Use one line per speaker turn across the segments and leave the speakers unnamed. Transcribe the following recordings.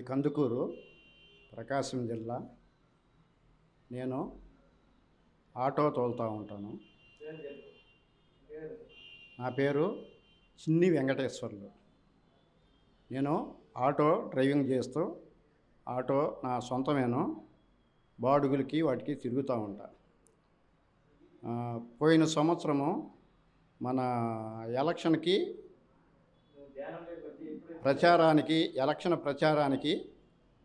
మాది కందుకూరు ప్రకాశం జిల్లా. నేను ఆటో తోలుతూ ఉంటాను. నా పేరు చిన్ని వెంకటేశ్వర్లు. నేను ఆటో డ్రైవింగ్ చేస్తూ ఆటో నా సొంతమేను. బాడుగులకి వాటికి తిరుగుతూ ఉంటా. పోయిన సంవత్సరము మన ఎలక్షన్కి ప్రచారానికి ఎలక్షన్ ప్రచారానికి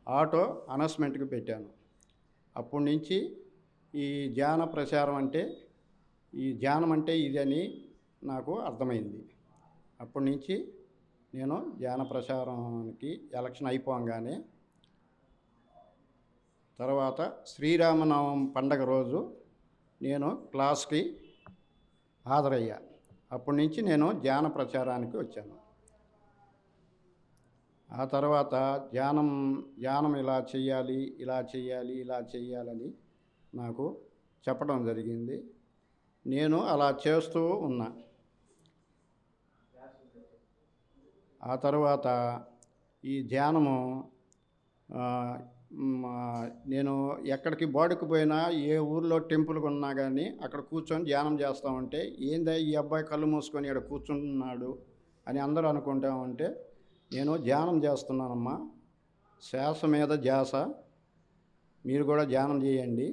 ఆటో అనౌన్స్మెంట్కి పెట్టాను. అప్పటి నుంచి ఈ ధ్యాన ప్రచారం అంటే ఈ ధ్యానం అంటే ఇదని నాకు అర్థమైంది. అప్పటి నుంచి నేను ధ్యాన ప్రచారానికి ఎలక్షన్ అయిపోగానే తర్వాత శ్రీరామనవం పండగ రోజు నేను క్లాస్కి హాజరయ్యా. అప్పటి నుంచి నేను ధ్యాన ప్రచారానికి వచ్చాను. ఆ తర్వాత ధ్యానం ధ్యానం ఇలా చేయాలి ఇలా చేయాలి ఇలా చేయాలని నాకు చెప్పడం జరిగింది. నేను అలా చేస్తూ ఉన్నా. ఆ తర్వాత ఈ ధ్యానము నేను ఎక్కడికి బాడీకి పోయినా ఏ ఊర్లో టెంపుల్కి ఉన్నా కానీ అక్కడ కూర్చొని ధ్యానం చేస్తామంటే ఏందా ఈ అబ్బాయి కళ్ళు మూసుకొని ఇక్కడ కూర్చుంటున్నాడు అని అందరూ అనుకుంటా ఉంటే నేను ధ్యానం చేస్తున్నానమ్మా. శ్వాస మీద ధ్యాస. మీరు కూడా ధ్యానం చేయండి.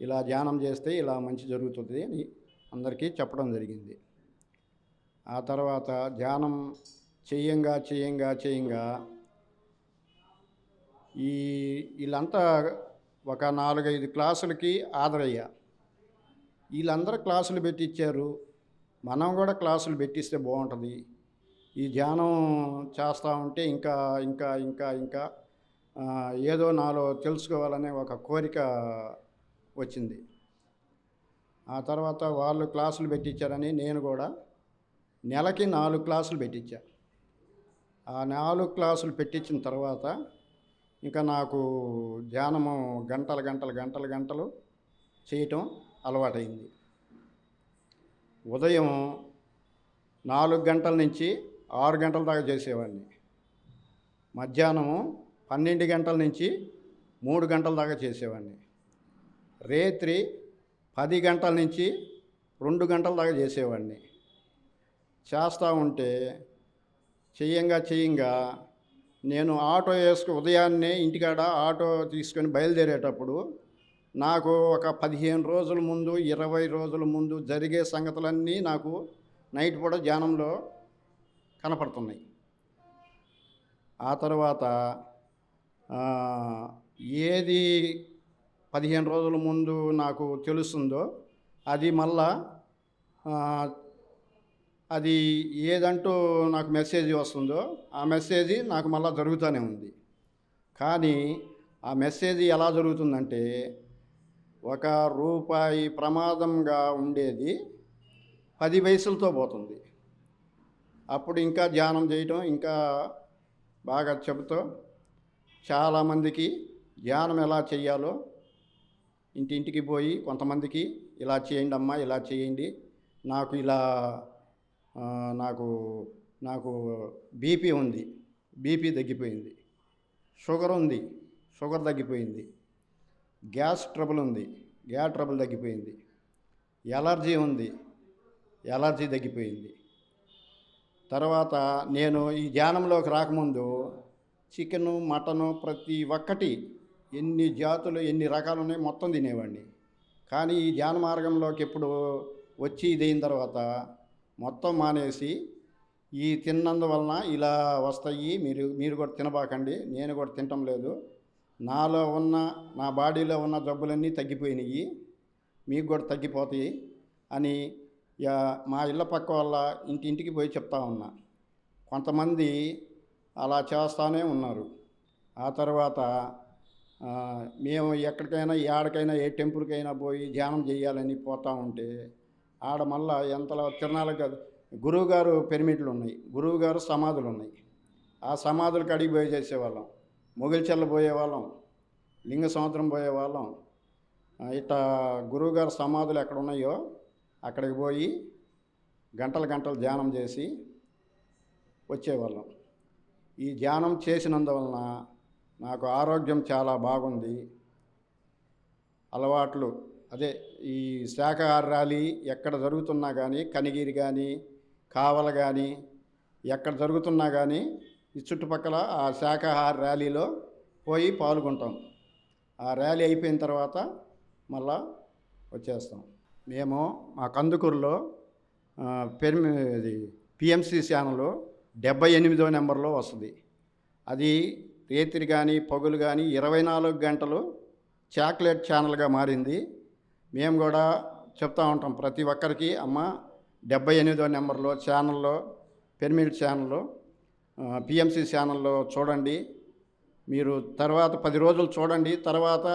ఇలా ధ్యానం చేస్తే ఇలా మంచి జరుగుతుంది అని అందరికీ చెప్పడం జరిగింది. ఆ తర్వాత ధ్యానం చేయంగా చేయంగా చేయంగా ఈ వీళ్ళంతా ఒక నాలుగైదు క్లాసులకి ఆదరయ్యా వీళ్ళందరూ క్లాసులు పెట్టించారు మనం కూడా క్లాసులు పెట్టిస్తే బాగుంటుంది. ఈ ధ్యానం చేస్తూ ఉంటే ఇంకా ఇంకా ఇంకా ఇంకా ఏదో నాలో తెలుసుకోవాలనే ఒక కోరిక వచ్చింది. ఆ తర్వాత వాళ్ళు క్లాసులు పెట్టించారని నేను కూడా నెలకి నాలుగు క్లాసులు పెట్టించా ఆ నాలుగు క్లాసులు పెట్టించిన తర్వాత ఇంకా నాకు ధ్యానము గంటలు గంటలు గంటలు గంటలు చేయటం అలవాటైంది. ఉదయం నాలుగు గంటల నుంచి ఆరు గంటల దాకా చేసేవాడిని. మధ్యాహ్నము పన్నెండు గంటల నుంచి మూడు గంటల దాకా చేసేవాడిని. రేత్రి పది గంటల నుంచి రెండు గంటల దాకా చేసేవాడిని. చేస్తూ ఉంటే చెయ్యంగా చెయ్యంగా నేను ఆటో వేసుకు ఉదయాన్నే ఇంటికాడ ఆటో తీసుకొని బయలుదేరేటప్పుడు నాకు ఒక పదిహేను రోజుల ముందు ఇరవై రోజుల ముందు జరిగే సంగతులన్నీ నాకు నైట్ పూట ధ్యానంలో కనపడుతున్నాయి. ఆ తర్వాత ఏది పదిహేను రోజుల ముందు నాకు తెలుస్తుందో అది మళ్ళా అది ఏదంటూ నాకు మెసేజ్ వస్తుందో ఆ మెసేజ్ నాకు మళ్ళీ జరుగుతూనే ఉంది. కానీ ఆ మెసేజ్ ఎలా జరుగుతుందంటే ఒక రూపాయి ప్రమాదంగా ఉండేది పది వయసులతో పోతుంది. అప్పుడు ఇంకా ధ్యానం చేయటం ఇంకా బాగా చెబుతూ చాలామందికి ధ్యానం ఎలా చేయాలో ఇంటింటికి పోయి కొంతమందికి ఇలా చేయండి అమ్మా ఇలా చేయండి నాకు ఇలా నాకు నాకు బీపీ ఉంది బీపీ తగ్గిపోయింది షుగర్ ఉంది షుగర్ తగ్గిపోయింది గ్యాస్ ట్రబుల్ ఉంది గ్యాస్ ట్రబుల్ తగ్గిపోయింది ఎలర్జీ ఉంది ఎలర్జీ తగ్గిపోయింది. తర్వాత నేను ఈ ధ్యానంలోకి రాకముందు చికెను మటను ప్రతి ఒక్కటి ఎన్ని జాతులు ఎన్ని రకాలు ఉన్నాయి మొత్తం తినేవాడిని. కానీ ఈ ధ్యాన మార్గంలోకి ఎప్పుడు వచ్చి ఇదైన తర్వాత మొత్తం మానేసి ఈ తిన్నందువలన ఇలా వస్తాయి మీరు మీరు కూడా తినబాకండి నేను కూడా తినటం లేదు. నాలో ఉన్న నా బాడీలో ఉన్న జబ్బులన్నీ తగ్గిపోయినాయి మీకు కూడా తగ్గిపోతాయి అని మా ఇళ్ళ పక్క వాళ్ళ ఇంటింటికి పోయి చెప్తా ఉన్నా. కొంతమంది అలా చేస్తానే ఉన్నారు. ఆ తర్వాత మేము ఎక్కడికైనా ఏడకైనా ఏ టెంపుల్కైనా పోయి ధ్యానం చేయాలని పోతా ఉంటే ఆడ మళ్ళా ఎంతలో తిరణాలకు గురువుగారు పెరిమిట్లు ఉన్నాయి గురువుగారు సమాధులు ఉన్నాయి ఆ సమాధులకు అడిగి పోయి చేసేవాళ్ళం. మొగిల్చెల్ల పోయేవాళ్ళం. లింగ సముద్రం పోయేవాళ్ళం. ఆ, ఇట్లా గురువుగారు సమాధులు ఎక్కడ ఉన్నాయో అక్కడికి పోయి గంటలు గంటలు ధ్యానం చేసి వచ్చేవాళ్ళం. ఈ ధ్యానం చేసినందువలన నాకు ఆరోగ్యం చాలా బాగుంది. అలవాట్లు అదే ఈ శాఖాహార ర్యాలీ ఎక్కడ జరుగుతున్నా కానీ కనిగిరి కానీ కావల కానీ ఎక్కడ జరుగుతున్నా కానీ ఈ చుట్టుపక్కల ఆ శాఖాహార ర్యాలీలో పోయి పాల్గొంటాం. ఆ ర్యాలీ అయిపోయిన తర్వాత మళ్ళా వచ్చేస్తాం. మేము మా కందుకూరులో పెర్మి పెరిమి ఇది పిఎంసి ఛానల్ డెబ్బై ఎనిమిదో నెంబర్లో వస్తుంది. అది రేతిరి కానీ పగులు కానీ ఇరవై నాలుగు గంటలు చాక్లెట్ ఛానల్గా మారింది. మేము కూడా చెప్తా ఉంటాం ప్రతి ఒక్కరికి అమ్మ డెబ్బై ఎనిమిదో నెంబర్లో ఛానల్లో పిరమిడ్ ఛానల్లో పిఎంసి ఛానల్లో చూడండి. మీరు తర్వాత పది రోజులు చూడండి. తర్వాత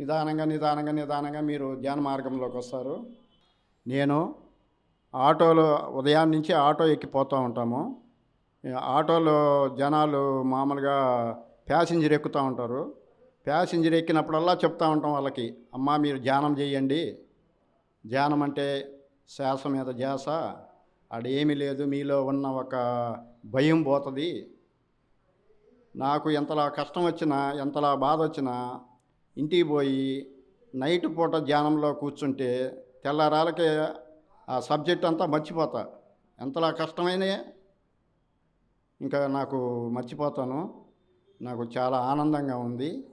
నిదానంగా నిదానంగా నిదానంగా మీరు ధ్యాన మార్గంలోకి వస్తారు. నేను ఆటోలో ఉదయం నుంచి ఆటో ఎక్కిపోతూ ఉంటాము. ఆటోలో జనాలు మామూలుగా ప్యాసింజర్ ఎక్కుతూ ఉంటారు. ప్యాసింజర్ ఎక్కినప్పుడల్లా చెప్తూ ఉంటాం వాళ్ళకి అమ్మా మీరు ధ్యానం చేయండి. ధ్యానం అంటే శ్వాస మీద ధ్యాస. ఆడేమీ లేదు మీలో ఉన్న ఒక భయం పోతుంది. నాకు ఎంతలా కష్టం వచ్చినా ఎంతలా బాధ వచ్చినా ఇంటికి పోయి నైట్ పూట ధ్యానంలో కూర్చుంటే తెల్లారాలకే ఆ సబ్జెక్ట్ అంతా మర్చిపోతా. ఎంతలా కష్టమైన ఇంకా నాకు మర్చిపోతాను. నాకు చాలా ఆనందంగా ఉంది.